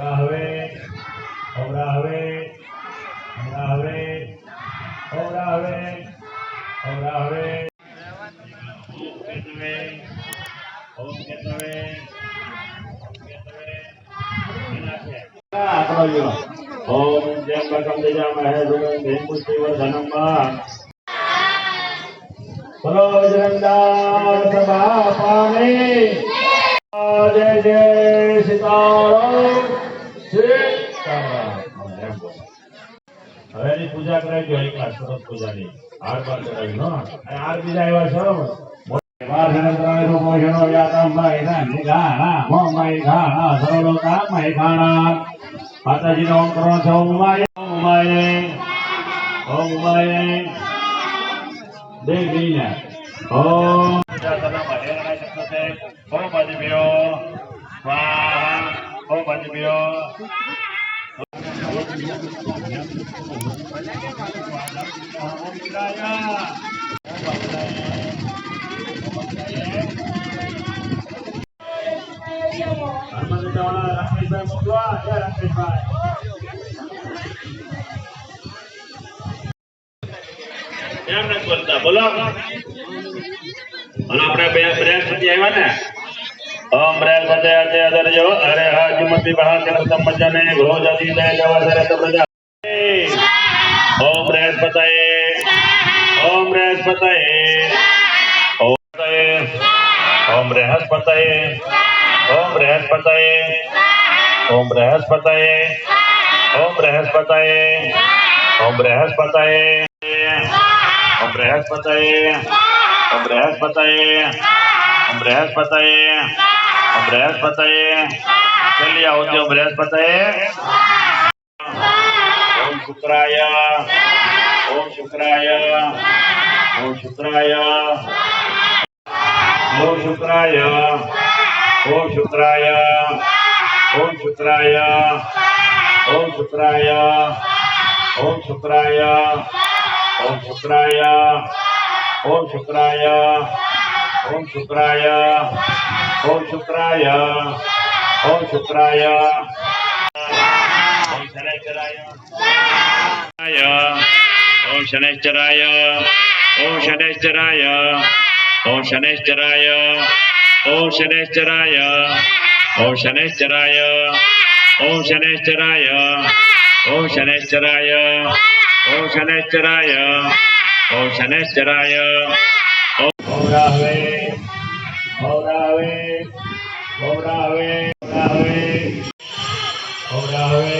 હમણાં હવે હમણાં હવે હમણાં હવે હમણાં હવે હમણાં હવે. જય જય. હવેની પૂજા કરાવી દો એક વાર સરસ પૂજાની. હાર વાર કરાવી નો હાર બીજા એવા સરળ માતાજી નો એમ નથી બોલતા બોલો અને આપણે બે બ્રેસ સુધી આવ્યા ને ओम रेल पतयाते अदर्यो अरे हाजुमति भागन सम्मजने भोजति दैवसरे तप्रजा ओम रेल पतये ओम रेल पतये ओम पतये ओम रहस पतये ओम रहस पतये ओम रहस पतये ओम रहस पतये ओम रहस पतये ओम रहस पतये ओम रहस पतये ओम रहस पतये बृहस्पति चलिए आओ जो बृहस्पति ओम शुक्राय ओम शुक्राय ओम शुक्राय ओम शुक्राय ओम शुक्राय ओम शुक्राय ओम शुक्राय ओम शुक्राय ओम शुक्राय ओम शुक्राय ओम शुक्राय ओम शुक्राय ओम शुक्राय ओम शनैश्चराय ओम शनैश्चराय ओम शनैश्चराय ओम शनैश्चराय ओम शनैश्चराय ओम शनैश्चराय ओम शनैश्चराय ओम शनैश्चराय ओम शनैश्चराय ओम शनैश्चराय राहवे Hold on, wait. Hold on, wait. Hold on, wait.